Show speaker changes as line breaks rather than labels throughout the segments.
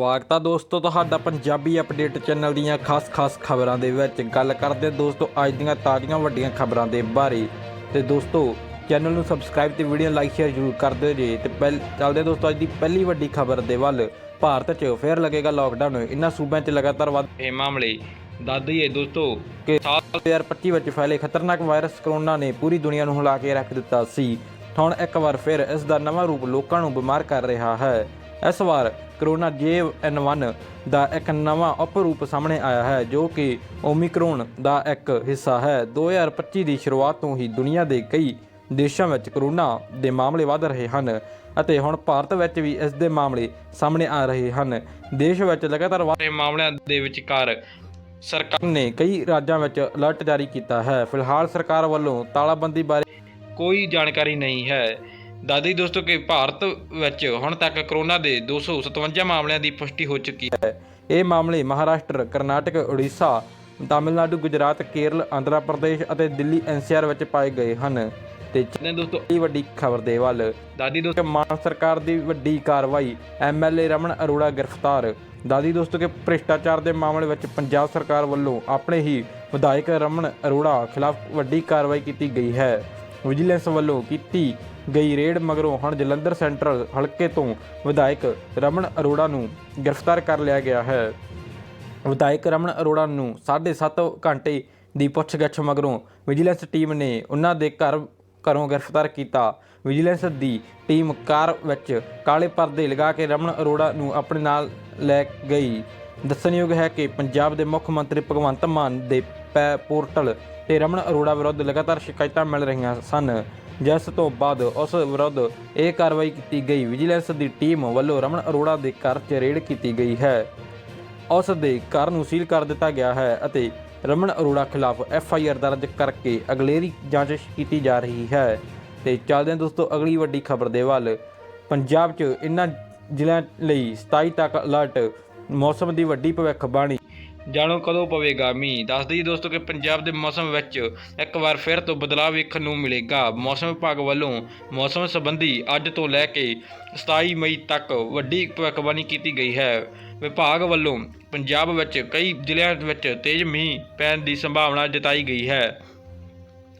ਸਵਾਗਤ ਆ ਦੋਸਤੋ ਤੁਹਾਡਾ ਪੰਜਾਬੀ ਅਪਡੇਟ ਚੈਨਲ ਦੀਆਂ ਖਾਸ-ਖਾਸ ਖਬਰਾਂ ਦੇ ਵਿੱਚ। ਗੱਲ ਕਰਦੇ ਦੋਸਤੋ ਅੱਜ ਦੀਆਂ ਤਾਜ਼ੀਆਂ ਵੱਡੀਆਂ ਖਬਰਾਂ ਦੇ ਬਾਰੇ। ਤੇ ਦੋਸਤੋ ਚੈਨਲ ਨੂੰ ਸਬਸਕ੍ਰਾਈਬ ਤੇ ਵੀਡੀਓ ਲਾਈਕ ਸ਼ੇਅਰ ਜ਼ਰੂਰ ਕਰ ਦਿਓ ਜੀ। ਤੇ ਪਹਿਲ ਚੱਲਦੇ ਦੋਸਤੋ ਅੱਜ ਦੀ ਪਹਿਲੀ ਵੱਡੀ ਖਬਰ ਦੇ ਵੱਲ। ਭਾਰਤ 'ਚ ਫੇਰ ਲੱਗੇਗਾ ਲੋਕਡਾਊਨ ਇਹਨਾਂ ਸੂਬਿਆਂ 'ਚ ਲਗਾਤਾਰ ਵੱਧ ਇਹ ਮਾਮਲੇ ਦੱਸਦੀਏ ਦੋਸਤੋ। ਕਿ ਸਾਲ 2025 ਵਿੱਚ ਫੈਲੇ ਖਤਰਨਾਕ ਵਾਇਰਸ ਕਰੋਨਾ ਨੇ ਪੂਰੀ ਦੁਨੀਆ ਨੂੰ ਹਿਲਾ ਕੇ ਰੱਖ ਦਿੱਤਾ ਸੀ। ਹੁਣ ਇੱਕ ਵਾਰ ਫਿਰ ਇਸ ਦਾ ਨਵਾਂ ਰੂਪ ਲੋਕਾਂ ਨੂੰ ਬਿਮਾਰ ਕਰ ਰਿਹਾ ਹੈ। ਇਸ ਵਾਰ ਕਰੋਨਾ JN1 ਦਾ ਇੱਕ ਨਵਾਂ ਉਪ ਰੂਪ ਸਾਹਮਣੇ ਆਇਆ ਹੈ ਜੋ ਕਿ ਓਮਿਕਰੋਨ ਦਾ ਇੱਕ ਹਿੱਸਾ ਹੈ। 2025 ਦੀ ਸ਼ੁਰੂਆਤ ਤੋਂ ਹੀ ਦੁਨੀਆ ਦੇ ਕਈ ਦੇਸ਼ਾਂ ਵਿੱਚ ਕਰੋਨਾ ਦੇ ਮਾਮਲੇ ਵਧ ਰਹੇ ਹਨ ਅਤੇ ਹੁਣ ਭਾਰਤ ਵਿੱਚ ਵੀ ਇਸ ਦੇ ਮਾਮਲੇ ਸਾਹਮਣੇ ਆ ਰਹੇ ਹਨ। ਦੇਸ਼ ਵਿੱਚ ਲਗਾਤਾਰ ਵਧ ਰਹੇ ਮਾਮਲਿਆਂ ਦੇ ਵਿਚਕਾਰ ਸਰਕਾਰ ਨੇ ਕਈ ਰਾਜਾਂ ਵਿੱਚ ਅਲਰਟ ਜਾਰੀ ਕੀਤਾ ਹੈ। ਫਿਲਹਾਲ ਸਰਕਾਰ ਵੱਲੋਂ ਤਾਲਾਬੰਦੀ ਬਾਰੇ ਕੋਈ ਜਾਣਕਾਰੀ ਨਹੀਂ ਹੈ। ਦਾਦੀ ਦੋਸਤੋ ਕਿ ਭਾਰਤ ਵਿੱਚ ਹੁਣ ਤੱਕ ਕਰੋਨਾ ਦੇ 257 ਮਾਮਲਿਆਂ ਦੀ ਪੁਸ਼ਟੀ ਹੋ ਚੁੱਕੀ ਹੈ। ਇਹ ਮਾਮਲੇ ਮਹਾਰਾਸ਼ਟਰ ਕਰਨਾਟਕ ਉੜੀਸਾ ਤਾਮਿਲਨਾਡੂ ਗੁਜਰਾਤ ਕੇਰਲ ਆਂਧਰਾ ਪ੍ਰਦੇਸ਼ ਅਤੇ ਦਿੱਲੀ ਐਨਸੀਆਰ ਵਿੱਚ ਪਾਏ ਗਏ ਹਨ। ਤੇ ਚੰਨੇ ਦੋਸਤੋ ਇਹ ਵੱਡੀ ਖਬਰ ਦੇ ਵੱਲ। ਦਾਦੀ ਦੋਸਤੋ ਮਾਨ ਸਰਕਾਰ ਦੀ ਵੱਡੀ ਕਾਰਵਾਈ ਐਮਐਲਏ ਰਮਨ ਅਰੋੜਾ ਗ੍ਰਿਫਤਾਰ। ਦਾਦੀ ਦੋਸਤੋ ਕਿ ਭ੍ਰਿਸ਼ਟਾਚਾਰ ਦੇ ਮਾਮਲੇ ਵਿੱਚ ਪੰਜਾਬ ਸਰਕਾਰ ਵੱਲੋਂ ਆਪਣੇ ਹੀ ਵਿਧਾਇਕ ਰਮਨ ਅਰੋੜਾ ਖਿਲਾਫ ਵੱਡੀ ਕਾਰਵਾਈ ਕੀਤੀ ਗਈ ਹੈ। ਵਿਜੀਲੈਂਸ ਵੱਲੋਂ ਕੀਤੀ ਗਈ ਰੇਡ ਮਗਰੋਂ ਹੁਣ ਜਲੰਧਰ ਸੈਂਟਰਲ ਹਲਕੇ ਤੋਂ ਵਿਧਾਇਕ ਰਮਨ ਅਰੋੜਾ ਨੂੰ ਗ੍ਰਿਫਤਾਰ ਕਰ ਲਿਆ ਗਿਆ ਹੈ। ਵਿਧਾਇਕ ਰਮਨ ਅਰੋੜਾ ਨੂੰ 7.5 ਘੰਟੇ ਦੀ ਪੁੱਛਗਿੱਛ ਮਗਰੋਂ ਵਿਜੀਲੈਂਸ ਟੀਮ ਨੇ ਉਹਨਾਂ ਦੇ ਘਰ ਘਰੋਂ ਗ੍ਰਿਫਤਾਰ ਕੀਤਾ। ਵਿਜੀਲੈਂਸ ਦੀ ਟੀਮ ਕਾਰ ਵਿੱਚ ਕਾਲੇ ਪਰਦੇ ਲਗਾ ਕੇ ਰਮਨ ਅਰੋੜਾ ਨੂੰ ਆਪਣੇ ਨਾਲ ਲੈ ਗਈ। ਦੱਸਣਯੋਗ ਹੈ ਕਿ ਪੰਜਾਬ ਦੇ ਮੁੱਖ ਮੰਤਰੀ ਭਗਵੰਤ ਮਾਨ ਦੇ ਪੈ ਪੋਰਟਲ ਤੇ ਰਮਨ ਅਰੋੜਾ ਵਿਰੁੱਧ ਲਗਾਤਾਰ ਸ਼ਿਕਾਇਤਾਂ ਮਿਲ ਰਹੀਆਂ ਸਨ। ਜਿਸ ਤੋਂ ਬਾਅਦ ਉਸ ਵਿਰੁੱਧ ਇਹ ਕਾਰਵਾਈ ਕੀਤੀ ਗਈ। ਵਿਜੀਲੈਂਸ ਦੀ ਟੀਮ ਵੱਲੋਂ ਰਮਨ ਅਰੋੜਾ ਦੇ ਘਰ 'ਚ ਰੇਡ ਕੀਤੀ ਗਈ ਹੈ। ਉਸ ਦੇ ਘਰ ਨੂੰ ਸੀਲ ਕਰ ਦਿੱਤਾ ਗਿਆ ਹੈ ਅਤੇ ਰਮਨ ਅਰੋੜਾ ਖਿਲਾਫ ਐਫ ਆਈ ਆਰ ਦਰਜ ਕਰਕੇ ਅਗਲੇਰੀ ਜਾਂਚ ਕੀਤੀ ਜਾ ਰਹੀ ਹੈ। ਤੇ ਚੱਲਦੇ ਹਾਂ ਦੋਸਤੋ ਅਗਲੀ ਵੱਡੀ ਖਬਰ ਦੇ ਵੱਲ। ਪੰਜਾਬ 'ਚ ਇਨ੍ਹਾਂ ਜ਼ਿਲ੍ਹਿਆਂ ਲਈ 27 ਤੱਕ ਅਲਰਟ। ਮੌਸਮ ਦੀ ਵੱਡੀ ਭਵਿੱਖਬਾਣੀ। ਜਾਣੋ ਕਦੋਂ ਪਵੇਗਾ ਮੀਂਹ। ਦੱਸ ਦਈਏ ਦੋਸਤੋ ਕਿ ਪੰਜਾਬ ਦੇ ਮੌਸਮ ਵਿੱਚ ਇੱਕ ਵਾਰ ਫਿਰ ਤੋਂ ਬਦਲਾਅ ਵੇਖਣ ਨੂੰ ਮਿਲੇਗਾ। ਮੌਸਮ ਵਿਭਾਗ ਵੱਲੋਂ ਮੌਸਮ ਸੰਬੰਧੀ ਅੱਜ ਤੋਂ ਲੈ ਕੇ 27 ਮਈ ਤੱਕ ਵੱਡੀ ਭਵਿੱਖਬਾਣੀ ਕੀਤੀ ਗਈ ਹੈ। ਵਿਭਾਗ ਵੱਲੋਂ ਪੰਜਾਬ ਵਿੱਚ ਕਈ ਜ਼ਿਲ੍ਹਿਆਂ ਵਿੱਚ ਤੇਜ਼ ਮੀਂਹ ਪੈਣ ਦੀ ਸੰਭਾਵਨਾ ਜਤਾਈ ਗਈ ਹੈ।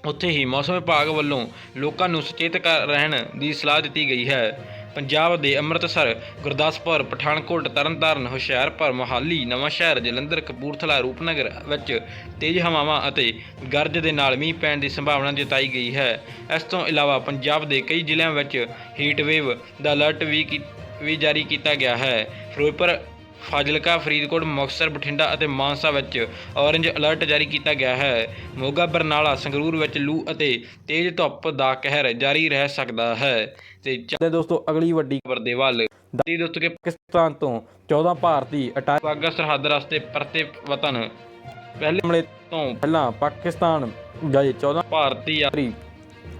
ਉੱਥੇ ਹੀ ਮੌਸਮ ਵਿਭਾਗ ਵੱਲੋਂ ਲੋਕਾਂ ਨੂੰ ਸੁਚੇਤ ਕਰ ਰਹਿਣ ਦੀ ਸਲਾਹ ਦਿੱਤੀ ਗਈ ਹੈ। ਪੰਜਾਬ ਦੇ ਅੰਮ੍ਰਿਤਸਰ, ਗੁਰਦਾਸਪੁਰ, ਪਠਾਨਕੋਟ, ਤਰਨਤਾਰਨ ਹੁਸ਼ਿਆਰਪੁਰ ਮੋਹਾਲੀ ਨਵਾਂਸ਼ਹਿਰ ਜਲੰਧਰ, ਕਪੂਰਥਲਾ, ਰੂਪਨਗਰ ਵਿੱਚ ਤੇਜ਼ ਹਵਾਵਾਂ ਅਤੇ ਗਰਜ ਦੇ ਨਾਲ ਮੀਂਹ ਪੈਣ ਦੀ ਸੰਭਾਵਨਾ ਜਤਾਈ ਗਈ ਹੈ। ਇਸ ਤੋਂ ਇਲਾਵਾ ਪੰਜਾਬ ਦੇ ਕਈ ਜ਼ਿਲ੍ਹਿਆਂ ਵਿੱਚ ਹੀਟ ਵੇਵ ਦਾ ਅਲਰਟ ਵੀ ਕੀ- ਵੀ ਜਾਰੀ ਕੀਤਾ ਗਿਆ ਹੈ। ਫਿਰੋਜ਼ਪੁਰ ਫਾਜ਼ਿਲਕਾ ਫਰੀਦਕੋਟ ਮੁਕਤਸਰ ਬਠਿੰਡਾ ਅਤੇ ਮਾਨਸਾ ਵਿੱਚ ਔਰੇਂਜ ਅਲਰਟ ਜਾਰੀ ਕੀਤਾ ਗਿਆ ਹੈ। ਮੋਗਾ ਬਰਨਾਲਾ ਸੰਗਰੂਰ ਵਿੱਚ ਲੂ ਅਤੇ ਤੇਜ਼ ਧੁੱਪ ਦਾ ਕਹਿਰ ਜਾਰੀ ਰਹਿ ਸਕਦਾ ਹੈ। ਤੇ ਚੱਲਦੇ ਦੋਸਤੋ ਅਗਲੀ ਵੱਡੀ ਖਬਰ ਦੇ ਵੱਲ। ਦੱਸਦੀ ਦੋਸਤੋ ਕਿ ਪਾਕਿਸਤਾਨ ਤੋਂ 14 ਭਾਰਤੀ ਅਟੈਕ ਵਾਗਾ ਸਰਹੱਦ ਰਸਤੇ ਪਰਤੇ ਵਤਨ। ਪਹਿਲੇ ਹਮਲੇ ਤੋਂ ਪਹਿਲਾਂ ਪਾਕਿਸਤਾਨ ਗਏ 14 ਭਾਰਤੀ ਯਾਤਰੀ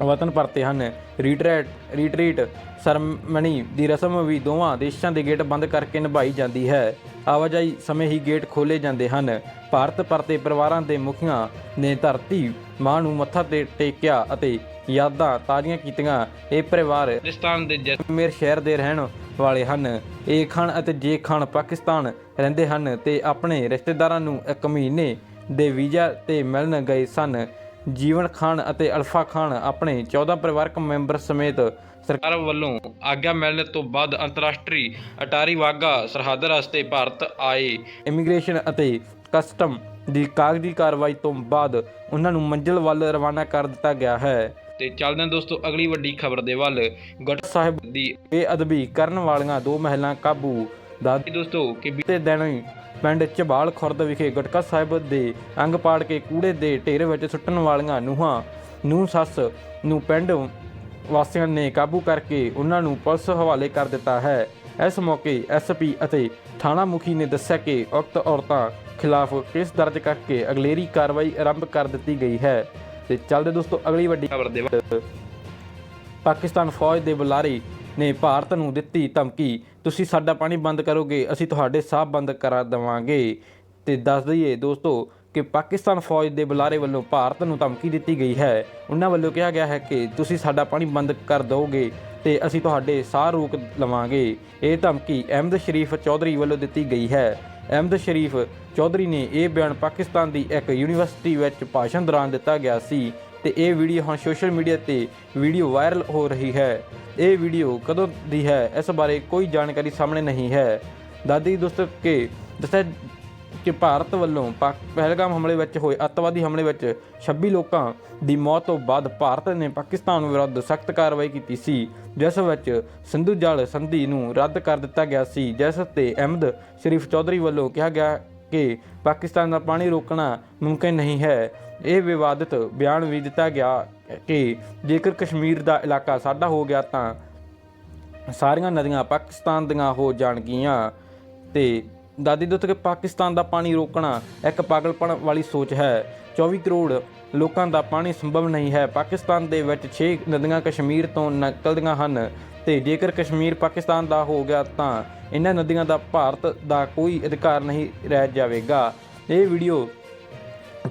ਵਤਨ ਪਰਤੇ ਹਨ। ਰੀਟਰੈਟ ਰੀਟਰੀਟ ਸਰਮਨੀ ਦੀ ਰਸਮ ਵੀ ਦੋਵਾਂ ਦੇਸ਼ਾਂ ਦੇ ਗੇਟ ਬੰਦ ਕਰਕੇ ਨਿਭਾਈ ਜਾਂਦੀ ਹੈ। ਆਵਾਜਾਈ ਸਮੇਂ ਹੀ ਗੇਟ ਖੋਲੇ ਜਾਂਦੇ ਹਨ। ਭਾਰਤ ਪਰਤੇ ਪਰਿਵਾਰਾਂ ਦੇ ਮੁਖੀਆਂ ਨੇ ਧਰਤੀ ਮਾਂ ਨੂੰ ਮੱਥਾ ਤੇ ਟੇਕਿਆ ਅਤੇ ਯਾਦਾਂ ਤਾਜ਼ੀਆਂ ਕੀਤੀਆਂ। ਇਹ ਪਰਿਵਾਰ ਪਾਕਿਸਤਾਨ ਦੇ ਜੈਸਮੀਰ ਸ਼ਹਿਰ ਦੇ ਰਹਿਣ ਵਾਲੇ ਹਨ। ਇਹ ਖਾਨ ਅਤੇ ਜੇ ਖਾਨ ਪਾਕਿਸਤਾਨ ਰਹਿੰਦੇ ਹਨ ਤੇ ਆਪਣੇ ਰਿਸ਼ਤੇਦਾਰਾਂ ਨੂੰ ਇੱਕ ਮਹੀਨੇ ਦੇ ਵੀਜ਼ਾ ਤੇ ਮਿਲਣ ਗਏ ਸਨ। ਜੀਵਨ ਖਾਨ ਅਤੇ ਅਲਫਾ ਖਾਨ ਆਪਣੇ 14 ਪਰਿਵਾਰਕ ਮੈਂਬਰ ਸਮੇਤ ਸਰਕਾਰ ਵੱਲੋਂ ਆਗਿਆ ਮਿਲਣ ਤੋਂ ਬਾਅਦ ਅੰਤਰਰਾਸ਼ਟਰੀ ਅਟਾਰੀ ਵਾਗਾ ਸਰਹੱਦ ਰਸਤੇ ਭਾਰਤ ਆਏ। ਇਮੀਗ੍ਰੇਸ਼ਨ ਅਤੇ ਕਸਟਮ ਦੀ ਕਾਗਜ਼ੀ ਕਾਰਵਾਈ ਤੋਂ ਬਾਅਦ ਉਹਨਾਂ ਨੂੰ ਮੰਜ਼ਿਲ ਵੱਲ ਰਵਾਨਾ ਕਰ ਦਿੱਤਾ ਗਿਆ ਹੈ। ਤੇ ਚੱਲਦੇ ਹਾਂ ਦੋਸਤੋ ਅਗਲੀ ਵੱਡੀ ਖਬਰ ਦੇ ਵੱਲ। ਗੁਰ ਸਾਹਿਬ ਦੀ ਬੇਅਦਬੀ ਕਰਨ ਵਾਲੀਆਂ ਦੋ ਮਹਿਲਾ ਕਾਬੂ ਦਾਦੀ ਦੋਸਤੋ ਕਿ ਬੀਤੇ ਦਿਨ ਹੀ ਪਿੰਡ ਝਬਾਲ ਖੁਰਦ ਵਿਖੇ ਗਟਕਾ ਸਾਹਿਬ ਦੇ ਅੰਗ ਪਾੜ ਕੇ ਕੂੜੇ ਦੇ ਢੇਰ ਵਿੱਚ ਸੁੱਟਣ ਵਾਲੀਆਂ ਨੂੰਹਾਂ ਨੂੰ ਸੱਸ ਨੂੰ ਪਿੰਡ ਵਾਸੀਆਂ ਨੇ ਕਾਬੂ ਕਰਕੇ ਉਹਨਾਂ ਨੂੰ ਪੁਲਿਸ ਹਵਾਲੇ ਕਰ ਦਿੱਤਾ ਹੈ। ਇਸ ਮੌਕੇ ਐਸਪੀ ਅਤੇ ਥਾਣਾ ਮੁਖੀ ਨੇ ਦੱਸਿਆ ਕਿ ਉਕਤ ਔਰਤਾਂ ਖਿਲਾਫ ਕੇਸ ਦਰਜ ਕਰਕੇ ਅਗਲੇਰੀ ਕਾਰਵਾਈ ਆਰੰਭ ਕਰ ਦਿੱਤੀ ਗਈ ਹੈ। ਤੇ ਚੱਲਦੇ ਦੋਸਤੋ ਅਗਲੀ ਵੱਡੀ ਖਬਰ ਦੇ ਪਾਕਿਸਤਾਨ ਫੌਜ ਦੇ ਬੁਲਾਰੇ ਨੇ ਭਾਰਤ ਨੂੰ ਦਿੱਤੀ ਧਮਕੀ। ਤੁਸੀਂ ਸਾਡਾ ਪਾਣੀ ਬੰਦ ਕਰੋਗੇ, ਅਸੀਂ ਤੁਹਾਡੇ ਸਾਹ ਬੰਦ ਕਰਾ ਦੇਵਾਂਗੇ। ਤੇ ਦੱਸ ਦਈਏ ਦੋਸਤੋ ਕਿ ਪਾਕਿਸਤਾਨ ਫੌਜ ਦੇ ਬੁਲਾਰੇ ਵੱਲੋਂ ਭਾਰਤ ਨੂੰ ਧਮਕੀ ਦਿੱਤੀ ਗਈ ਹੈ। ਉਹਨਾਂ ਵੱਲੋਂ ਕਿਹਾ ਗਿਆ ਹੈ ਕਿ ਤੁਸੀਂ ਸਾਡਾ ਪਾਣੀ ਬੰਦ ਕਰ ਦਿਓਗੇ ਤੇ ਅਸੀਂ ਤੁਹਾਡੇ ਸਾਹ ਰੋਕ ਲਵਾਂਗੇ। ਇਹ ਧਮਕੀ ਅਹਿਮਦ ਸ਼ਰੀਫ ਚੌਧਰੀ ਵੱਲੋਂ ਦਿੱਤੀ ਗਈ ਹੈ। ਅਹਿਮਦ ਸ਼ਰੀਫ ਚੌਧਰੀ ਨੇ ਇਹ ਬਿਆਨ ਪਾਕਿਸਤਾਨ ਦੀ ਇੱਕ ਯੂਨੀਵਰਸਿਟੀ ਵਿੱਚ ਭਾਸ਼ਣ ਦੌਰਾਨ ਦਿੱਤਾ ਗਿਆ ਸੀ ਤੇ ਇਹ ਵੀਡੀਓ ਹੁਣ ਸੋਸ਼ਲ ਮੀਡੀਆ ਤੇ ਵੀਡੀਓ ਵਾਇਰਲ ਹੋ ਰਹੀ ਹੈ। ਇਹ ਵੀਡੀਓ ਕਦੋਂ ਦੀ ਹੈ? ਇਸ ਬਾਰੇ ਕੋਈ ਜਾਣਕਾਰੀ ਸਾਹਮਣੇ ਨਹੀਂ ਹੈ। ਦਾਦੀ ਦੋਸਤੋ ਕਿ ਦੱਸਿਆ ਕਿ ਭਾਰਤ ਵੱਲੋਂ ਪਾਕ ਪਹਿਲਗਾਮ ਹਮਲੇ ਵਿੱਚ ਹੋਏ ਅੱਤਵਾਦੀ ਹਮਲੇ ਵਿੱਚ 26 ਲੋਕਾਂ ਦੀ ਮੌਤ ਤੋਂ ਬਾਅਦ ਭਾਰਤ ਨੇ ਪਾਕਿਸਤਾਨ ਵਿਰੁੱਧ ਸਖਤ ਕਾਰਵਾਈ ਕੀਤੀ ਸੀ, ਜਿਸ ਵਿੱਚ ਸਿੰਧੂ ਜਲ ਸੰਧੀ ਨੂੰ ਰੱਦ ਕਰ ਦਿੱਤਾ ਗਿਆ ਸੀ, ਜਿਸ ਤੇ ਅਹਿਮਦ ਸ਼ਰੀਫ ਚੌਧਰੀ ਵੱਲੋਂ ਕਿਹਾ ਗਿਆ ਕਿ ਪਾਕਿਸਤਾਨ ਦਾ ਪਾਣੀ ਰੋਕਣਾ ਮੁਮਕਿਨ ਨਹੀਂ ਹੈ। ਇਹ ਵਿਵਾਦਿਤ ਬਿਆਨ ਵੀ ਦਿੱਤਾ ਗਿਆ ਕਿ ਜੇਕਰ ਕਸ਼ਮੀਰ ਦਾ ਇਲਾਕਾ ਸਾਡਾ ਹੋ ਗਿਆ ਤਾਂ ਸਾਰੀਆਂ ਨਦੀਆਂ ਪਾਕਿਸਤਾਨ ਦੀਆਂ ਹੋ ਜਾਣਗੀਆਂ ਤੇ ਦਾਦੀ ਦੁੱਤ ਕੇ ਪਾਕਿਸਤਾਨ ਦਾ ਪਾਣੀ ਰੋਕਣਾ ਇੱਕ ਪਾਗਲਪਣ ਵਾਲੀ ਸੋਚ ਹੈ। 24 ਕਰੋੜ ਲੋਕਾਂ ਦਾ ਪਾਣੀ ਸੰਭਵ ਨਹੀਂ ਹੈ। ਪਾਕਿਸਤਾਨ ਦੇ ਵਿੱਚ 6 ਨਦੀਆਂ ਕਸ਼ਮੀਰ ਤੋਂ ਨਿਕਲਦੀਆਂ ਹਨ ਤੇ ਜੇਕਰ ਕਸ਼ਮੀਰ ਪਾਕਿਸਤਾਨ ਦਾ ਹੋ ਗਿਆ ਤਾਂ ਇਹਨਾਂ ਨਦੀਆਂ ਦਾ ਭਾਰਤ ਦਾ ਕੋਈ ਅਧਿਕਾਰ ਨਹੀਂ ਰਹਿ ਜਾਵੇਗਾ। ਇਹ ਵੀਡੀਓ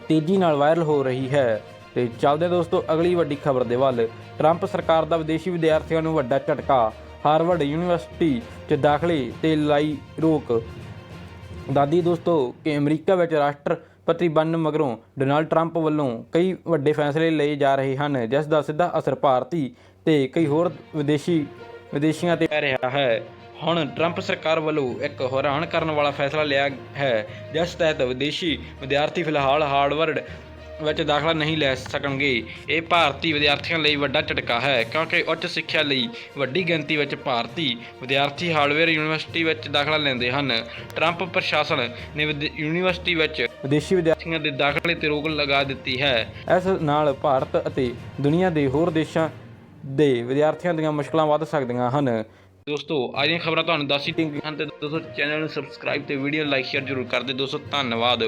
ਤੇਜ਼ੀ ਨਾਲ ਵਾਇਰਲ ਹੋ ਰਹੀ ਹੈ ਤੇ ਚੱਲਦੇ ਦੋਸਤੋ, ਅਗਲੀ ਵੱਡੀ ਖਬਰ ਦੇ ਵੱਲ। ਟਰੰਪ ਸਰਕਾਰ ਦਾ ਵਿਦੇਸ਼ੀ ਵਿਦਿਆਰਥੀਆਂ ਨੂੰ ਵੱਡਾ ਝਟਕਾ। ਹਾਰਵਰਡ ਯੂਨੀਵਰਸਿਟੀ 'ਚ ਦਾਖਲੇ ਤੇ ਲਾਈ ਰੋਕ। ਦਾਦੀ ਦੋਸਤੋ, ਕਿ ਅਮਰੀਕਾ ਵਿੱਚ ਰਾਸ਼ਟਰਪਤੀ ਬਣਨ ਮਗਰੋਂ ਡੋਨਾਲਡ ਟਰੰਪ ਵੱਲੋਂ ਕਈ ਵੱਡੇ ਫੈਸਲੇ ਲਏ ਜਾ ਰਹੇ ਹਨ, ਜਿਸ ਦਾ ਸਿੱਧਾ ਅਸਰ ਭਾਰਤੀ ਤੇ ਕਈ ਹੋਰ ਵਿਦੇਸ਼ੀ ਵਿਦੇਸ਼ੀਆਂ ਤੇ ਪੈ ਰਿਹਾ ਹੈ। ਹੁਣ ਟਰੰਪ ਸਰਕਾਰ ਵੱਲੋਂ ਇੱਕ ਹੈਰਾਨ ਕਰਨ ਵਾਲਾ ਫੈਸਲਾ ਲਿਆ ਹੈ, ਜਿਸ ਤਹਿਤ ਵਿਦੇਸ਼ੀ ਵਿਦਿਆਰਥੀ ਫਿਲਹਾਲ ਹਾਰਵਰਡ ਵਿੱਚ ਦਾਖਲਾ ਨਹੀਂ ਲੈ ਸਕਣਗੇ। ਇਹ ਭਾਰਤੀ ਵਿਦਿਆਰਥੀਆਂ ਲਈ ਵੱਡਾ ਝਟਕਾ ਹੈ, ਕਿਉਂਕਿ ਉੱਚ ਸਿੱਖਿਆ ਲਈ ਵੱਡੀ ਗਿਣਤੀ ਵਿੱਚ ਭਾਰਤੀ ਵਿਦਿਆਰਥੀ ਹਾਰਡਵੇਅਰ ਯੂਨੀਵਰਸਿਟੀ ਵਿੱਚ ਦਾਖਲਾ ਲੈਂਦੇ ਹਨ। ਟਰੰਪ ਪ੍ਰਸ਼ਾਸਨ ਨੇ ਵਿਦ- ਯੂਨੀਵਰਸਿਟੀ ਵਿੱਚ ਵਿਦੇਸ਼ੀ ਵਿਦਿਆਰਥੀਆਂ ਦੇ ਦਾਖਲੇ ਤੇ ਰੋਕ ਲਗਾ ਦਿੱਤੀ ਹੈ। ਇਸ ਨਾਲ ਭਾਰਤ ਅਤੇ ਦੁਨੀਆ ਦੇ ਹੋਰ ਦੇਸ਼ਾਂ ਦੇ ਵਿਦਿਆਰਥੀਆਂ ਦੀਆਂ ਮੁਸ਼ਕਲਾਂ ਵੱਧ ਸਕਦੀਆਂ ਹਨ। ਦੋਸਤੋ, ਅੱਜ ਦੀਆਂ ਖਬਰਾਂ ਤੁਹਾਨੂੰ ਦੱਸ ਹੀ ਦਿੱਤੀਆਂ ਹਨ ਤੇ ਦੋਸਤੋ, ਚੈਨਲ ਨੂੰ ਸਬਸਕ੍ਰਾਈਬ ਤੇ ਵੀਡੀਓ ਲਾਈਕ ਸ਼ੇਅਰ ਜ਼ਰੂਰ ਕਰ ਦਿਓ। ਦੋਸਤੋ, ਧੰਨਵਾਦ।